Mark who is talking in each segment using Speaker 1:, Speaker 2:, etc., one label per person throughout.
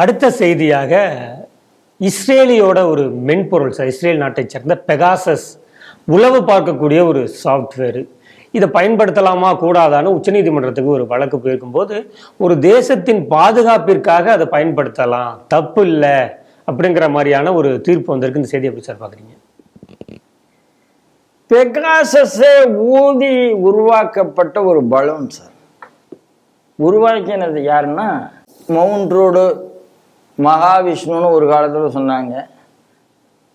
Speaker 1: அடுத்த செய்தியாக இஸ்ரேலியோட ஒரு மென்பொருள் சார் இஸ்ரேல் நாட்டை சேர்ந்த பெகாசஸ் உளவு பார்க்கக்கூடிய ஒரு சாஃப்ட்வேரு இதை பயன்படுத்தலாமா கூடாதான்னு உச்சநீதிமன்றத்துக்கு ஒரு வழக்கு போயிருக்கும்போது ஒரு தேசத்தின் பாதுகாப்பிற்காக அதை பயன்படுத்தலாம். தப்பு இல்லை அப்படிங்கிற மாதிரியான ஒரு தீர்ப்பு வந்திருக்கு. இந்த செய்தி எப்படி சார் பார்க்குறீங்க?
Speaker 2: பெகாசஸே ஊதி உருவாக்கப்பட்ட ஒரு பலம் சார். உருவாக்கினது யாருன்னா மவுண்ட் ரோடு மகாவிஷ்ணுன்னு ஒரு காலத்தில் சொன்னாங்க.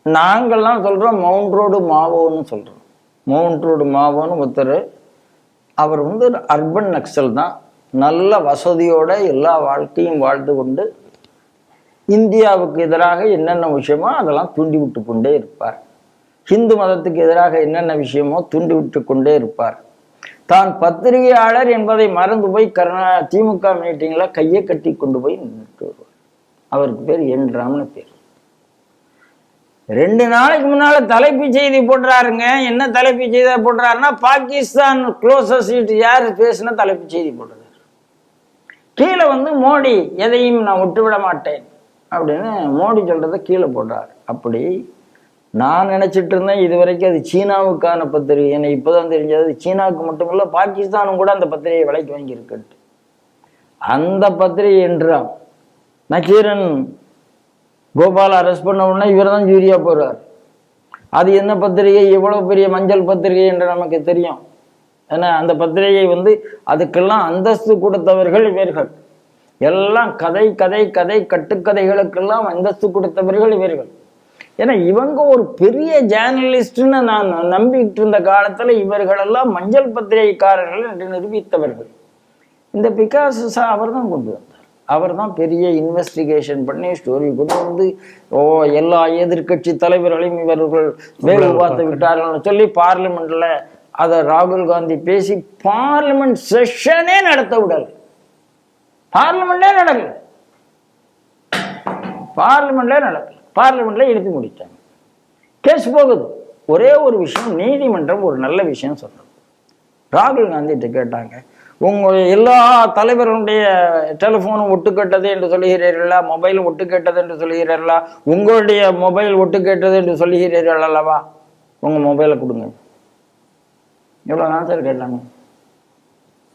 Speaker 2: நாங்கள்லாம் சொல்கிறோம் மவுண்ட் ரோடு மாவோன்னு சொல்கிறோம் மவுண்ட் ரோடு மாவோன்னு ஒருத்தர் அவர் வந்து அர்பன் நக்சல் தான். நல்ல வசதியோட எல்லா வாழ்க்கையும் வாழ்ந்து கொண்டு இந்தியாவுக்கு எதிராக என்னென்ன விஷயமோ அதெல்லாம் தூண்டி விட்டு கொண்டே இருப்பார். ஹிந்து மதத்துக்கு எதிராக என்னென்ன விஷயமோ தூண்டி விட்டு கொண்டே இருப்பார். தான் பத்திரிகையாளர் என்பதை மறந்து போய் கருணா திமுக மீட்டிங்கில் கையை கட்டி கொண்டு போய் நின்றுட்டு அவருக்கு பேர் என் ராம்னு பேர். ரெண்டு நாளைக்கு முன்னால தலைப்பு செய்தி போடுறாருங்க. என்ன தலைப்பு செய்தி போடுறாருன்னா பாகிஸ்தான் க்ளோசஸ்ட் யார் பேசின தலைப்பு செய்தி போடுறாரு. கீழே வந்து மோடி எதையும் நான் விட்டு விட மாட்டேன் அப்படின்னு மோடி சொல்றதை கீழே போடுறாரு. அப்படி நான் நினைச்சிட்டு இருந்தேன் இது வரைக்கும் அது சீனாவுக்கான பத்திரிகை. எனக்கு இப்போதான் தெரிஞ்சது சீனாவுக்கு மட்டுமில்ல பாகிஸ்தானும் கூட அந்த பத்திரிகையை விலைக்கு வாங்கியிருக்குன்ட்டு அந்த பத்திரிகை என்றாம் நக்கீரன் கோபால் அரெஸ்ட் பண்ண உடனே இவர் தான் ஜூரியா போறார். அது என்ன பத்திரிகை? எவ்வளவு பெரிய மஞ்சள் பத்திரிகை என்று நமக்கு தெரியும். ஏன்னா அந்த பத்திரிகை வந்து அதுக்கெல்லாம் அந்தஸ்து கொடுத்தவர்கள் இவர்கள். எல்லாம் கதை கதை கதை கட்டுக்கதைகளுக்கெல்லாம் அந்தஸ்து கொடுத்தவர்கள் இவர்கள். ஏன்னா இவங்க ஒரு பெரிய ஜேர்னலிஸ்ட்னு நான் நம்பிட்டு இருந்த காலத்துல இவர்களெல்லாம் மஞ்சள் பத்திரிகைக்காரர்கள் என்று நிரூபித்தவர்கள். இந்த பிகாசஸா அவர் தான் கொண்டு வந்தார். அவர் தான் பெரிய இன்வெஸ்டிகேஷன் பண்ணி ஸ்டோரி கொண்டு வந்து ஓ எல்லா எதிர்க்கட்சி தலைவர்களையும் இவர்கள் வேலை பார்த்து விட்டார்கள் சொல்லி பார்லிமெண்ட்ல அதை ராகுல் காந்தி பேசி பார்லிமெண்ட் செஷனே நடத்த விடல. பார்லிமெண்டே நடக்கல. பார்லிமெண்ட்லே நடக்கல. பார்லிமெண்ட்ல எடுத்து முடித்தாங்க கேஸ் போகுது. ஒரே ஒரு விஷயம் நீதிமன்றம் ஒரு நல்ல விஷயம் சொன்னது. ராகுல் காந்திகிட்ட கேட்டாங்க உங்க எல்லா தலைவர்களுடைய டெலிஃபோனும் ஒட்டுக்கெட்டது என்று சொல்லுகிறீர்களா? மொபைலும் ஒட்டுக்கெட்டது என்று சொல்லுகிறீர்களா? உங்களுடைய மொபைல் ஒட்டுக்கெட்டது என்று சொல்லுகிறீர்கள் அல்லவா? உங்க மொபைலை கொடுங்க. எவ்வளோ ஆன்சர் கேட்டாங்க?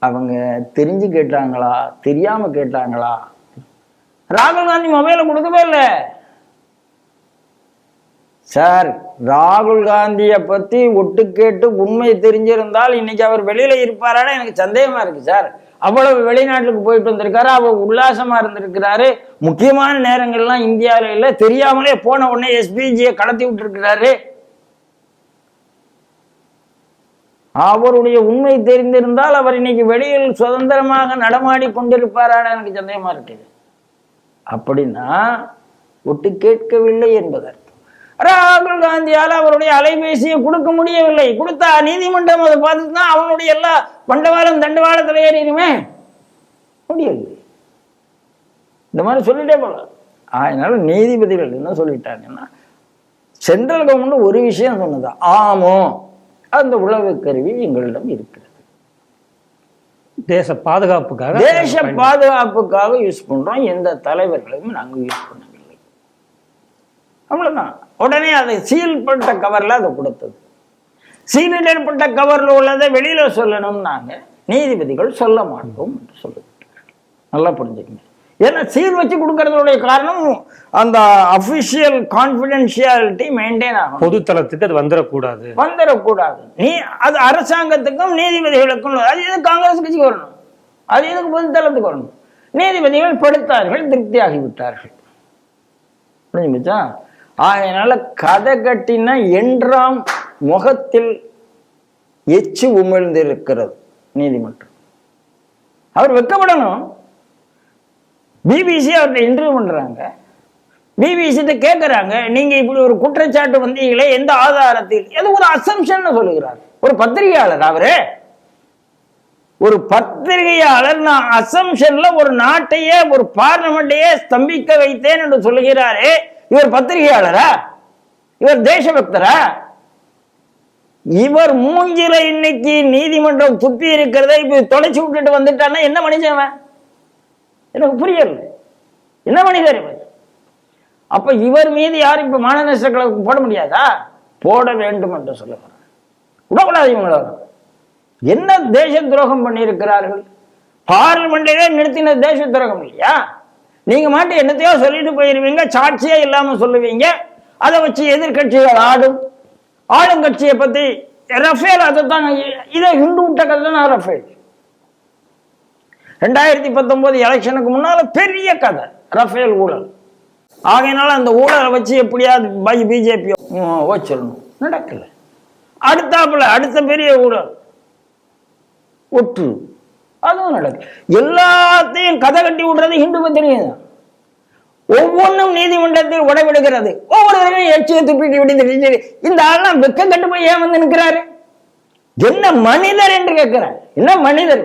Speaker 2: அவங்க தெரிஞ்சு கேட்டாங்களா? தெரியாம கேட்டாங்களா? ராகுல் காந்தி மொபைலை கொடுக்கவே இல்லை. சார் ராகுல் காந்தியை பற்றி ஒட்டு கேட்டு உண்மை தெரிஞ்சிருந்தால் இன்னைக்கு அவர் வெளியில இருப்பாரான்னு எனக்கு சந்தேகமா இருக்கு சார். அவ்வளவு வெளிநாட்டுக்கு போயிட்டு வந்திருக்காரு அவர் உல்லாசமா இருந்திருக்கிறாரு. முக்கியமான நேரங்கள்லாம் இந்தியாவில இல்லை தெரியாமலே போன உடனே எஸ்பிஜியை கடத்தி விட்டுருக்கிறாரு. அவருடைய உண்மை தெரிந்திருந்தால் அவர் இன்னைக்கு வெளியில் சுதந்திரமாக நடமாடி கொண்டிருப்பாரான எனக்கு சந்தேகமா இருக்குது அப்படின்னா ஒட்டு கேட்கவில்லை என்பதற்கு ராகுல் காந்தியால் அவருடைய அலைபேசியை கொடுக்க முடியவில்லை. கொடுத்தா நீதிமன்றம் அதை பார்த்துட்டு தான் அவனுடைய எல்லா பண்டவாளம் தண்டவாளத்தில் ஏறிடுமே. முடியவில்லை. இந்த மாதிரி சொல்லிட்டே போகலாம். அதனால நீதிபதிகள் என்ன சொல்லிட்டாங்கன்னா சென்ட்ரல் கவர்மெண்ட் ஒரு விஷயம் சொன்னதா ஆமோ அந்த உளவு கருவி எங்களிடம் இருக்கிறது.
Speaker 1: தேச பாதுகாப்புக்காக
Speaker 2: தேச பாதுகாப்புக்காக யூஸ் பண்றோம். எந்த தலைவர்களையும் நாங்க யூஸ் பண்ணவில்லை. அவ்வளவுதான். உடனே அதை சீல் பண்ண கவர்ல அதை கொடுத்தது. சீலிடப்பட்ட கவர்ல உள்ளதை வெளியில சொல்லணும் நாங்க நீதிபதிகள் சொல்ல மாட்டோம் என்று நல்லா புரிஞ்சுக்கங்க. ஏன்னா சீல் வச்சு கொடுக்கறதுடைய காரணம் அந்த அபிஷியல் கான்பிடென்ஷியாலிட்டி மெயின்டைன் ஆகும்
Speaker 1: பொதுத்தளத்துக்கு அது வந்துடக்கூடாது
Speaker 2: வந்துடக்கூடாது நீ அது அரசாங்கத்துக்கும் நீதிபதிகளுக்கும் அது எதுக்கு காங்கிரஸ் கட்சிக்கு வரணும்? அது எதுக்கு பொதுத்தளத்துக்கு வரணும்? நீதிபதிகள் படுத்தார்கள் திருப்தியாகி விட்டார்கள். புரிஞ்சுச்சா ஆகையினால கதை கட்டின என்றாம் முகத்தில் எச்சு உமிழ்ந்திருக்கிறது நீதிமன்றம். அவர் வெக்கப்படணும். பிபிசி அவர்கிட்ட இன்டர்வியூ பண்றாங்க. பிபிசிட்ட கேட்கறாங்க நீங்க இப்படி ஒரு குற்றச்சாட்டு வந்தீங்களே எந்த ஆதாரத்தில்? ஏதோ ஒரு அசம்ஷன் சொல்லுகிறார். ஒரு பத்திரிகையாளர் அவரு. ஒரு பத்திரிகையாளர் நான் அசம்ஷன்ல ஒரு நாட்டையே ஒரு பார்லமெண்டையே ஸ்தம்பிக்க வைத்தேன் என்று சொல்லுகிறாரே. இவர் பத்திரிகையாளரா? இவர் தேசபக்தரா? இவர் மூஞ்சில இன்னைக்கு நீதிமன்றம் துப்பி இருக்கிறத இப்ப தொலைச்சு விட்டுட்டு வந்துட்டான்னா என்ன மனுஷன் எனக்கு புரியல. என்ன மனிதர் இவர்? அப்ப இவர் மீது யாரும் இப்ப மான நஷ்டங்களை போட முடியாதா? போட வேண்டும் என்று சொல்ல விடக்கூடாது இவங்கள என்ன தேச துரோகம் பண்ணியிருக்கிறார்கள்? பார்லிமெண்ட்டிலே நிறுத்தின தேச துரோகம் இல்லையா? நீங்க மாட்டு என்னத்தையோ சொல்லிட்டு போயிருவீங்க சாட்சியே இல்லாம சொல்லுவீங்க. அதை வச்சு எதிர்க்கட்சிகள் ஆடும். ஆளுங்கட்சியை பத்தி ரஃபேல் அதை தான் இதை ஹிந்து விட்ட கதை தான் ரஃபேல். ரெண்டாயிரத்தி பத்தொன்பது எலெக்ஷனுக்கு முன்னால பெரிய கதை ரஃபேல் ஊழல். ஆகையினால அந்த ஊழலை வச்சு எப்படியாவது பிஜேபி வச்சிடணும் நடக்கல. அடுத்தாப்புல அடுத்த பெரிய ஊழல். ஒற்று. அதுவும் நடக்குது எல்லாத்தையும் கதை கட்டி விடுறது ஹிந்து பத்திரிகை ஒவ்வொன்றும் நீதிமன்றத்தில் உடவிடுகிறது. ஒவ்வொரு எச்சியை துப்பிட்டு விடுத்து இந்த ஆள்லாம் வெக்கம் கட்டு போய் ஏன் வந்து நிற்கிறாரு? என்ன மனிதர் என்று கேட்கிறார். என்ன மனிதர்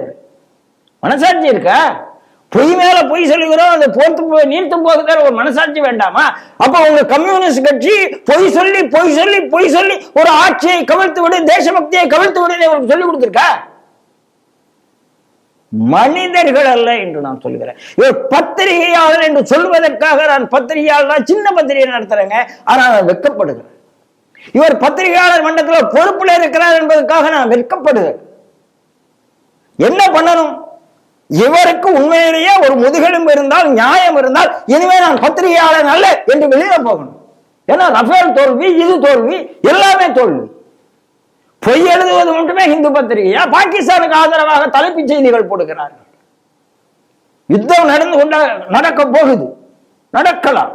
Speaker 2: மனசாட்சி இருக்கா? பொய் மேல பொய் சொல்லுகிறோம். அதை போர்த்து போய் நீர்த்து போகுதா ஒரு மனசாட்சி வேண்டாமா? அப்ப உங்க கம்யூனிஸ்ட் கட்சி பொய் சொல்லி பொய் சொல்லி பொய் சொல்லி ஒரு ஆட்சியை கவிழ்த்து விடு தேசபக்தியை கவிழ்த்து விடுன்னு உங்களுக்கு சொல்லி கொடுத்துருக்கா? மனிதர்கள் அல்ல என்று நான் சொல்கிறேன் இவர் பத்திரிகையாளர் என்று சொல்வதற்காக நான் பத்திரிகையாளர் சின்ன பத்திரிகை நடத்துறேங்க. ஆனால் நான் வெட்கப்படுகிறேன். இவர் பத்திரிகையாளர் மன்றத்தில் பொறுப்பில் இருக்கிறார் என்பதற்காக நான் வெட்கப்படுகிறேன். என்ன பண்ணணும்? இவருக்கு உண்மையிலேயே ஒரு முதுகெலும்பு இருந்தால் நியாயம் இருந்தால் இனிமே நான் பத்திரிகையாளர் அல்ல என்று வெளியில போகணும். ஏன்னா ரஃபேல் தோல்வி இது தோல்வி எல்லாமே தோல்வி. பொய் எழுதுவது மட்டுமே பத்திரிகையா? பாகிஸ்தானுக்கு ஆதரவாக தலைப்புச் செய்திகள் போடுகிறார்கள். யுத்தம் நடந்து கொண்ட நடக்க போகுது. நடக்கலாம்.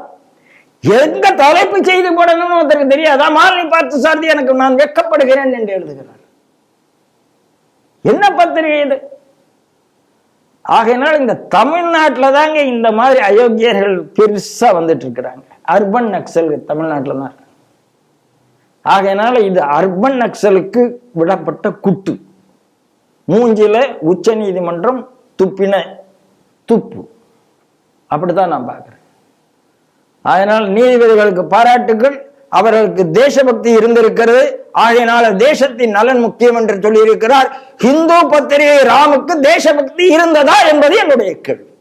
Speaker 2: எங்க தலைப்பு செய்தி போடணும்னு ஒருத்தருக்கு தெரியாதா? மாலினி பார்த்து சார்ந்து எனக்கு நான் வெட்கப்படுகிறேன் என்று எழுதுகிறார். என்ன பத்திரிகை இது? ஆகையினால் இந்த தமிழ்நாட்டில் தாங்க இந்த மாதிரி அயோக்கியர்கள் பெருசா வந்துட்டு இருக்கிறாங்க. அர்பன் நக்சல் தமிழ்நாட்டில் தான் ஆகையினால இது அர்பன் நக்சலுக்கு விடப்பட்ட குட்டு. மூஞ்சில உச்ச நீதிமன்றம் துப்பின துப்பு. அப்படித்தான் நான் பார்க்கிறேன். அதனால் நீதிபதிகளுக்கு பாராட்டுகள் அவர்களுக்கு தேசபக்தி இருந்திருக்கிறது. ஆகையினால தேசத்தின் நலன் முக்கியம் என்று சொல்லியிருக்கிறார். ஹிந்து பத்திரிகை ராமுக்கு தேசபக்தி இருந்ததா என்பது என்னுடைய கேள்வி.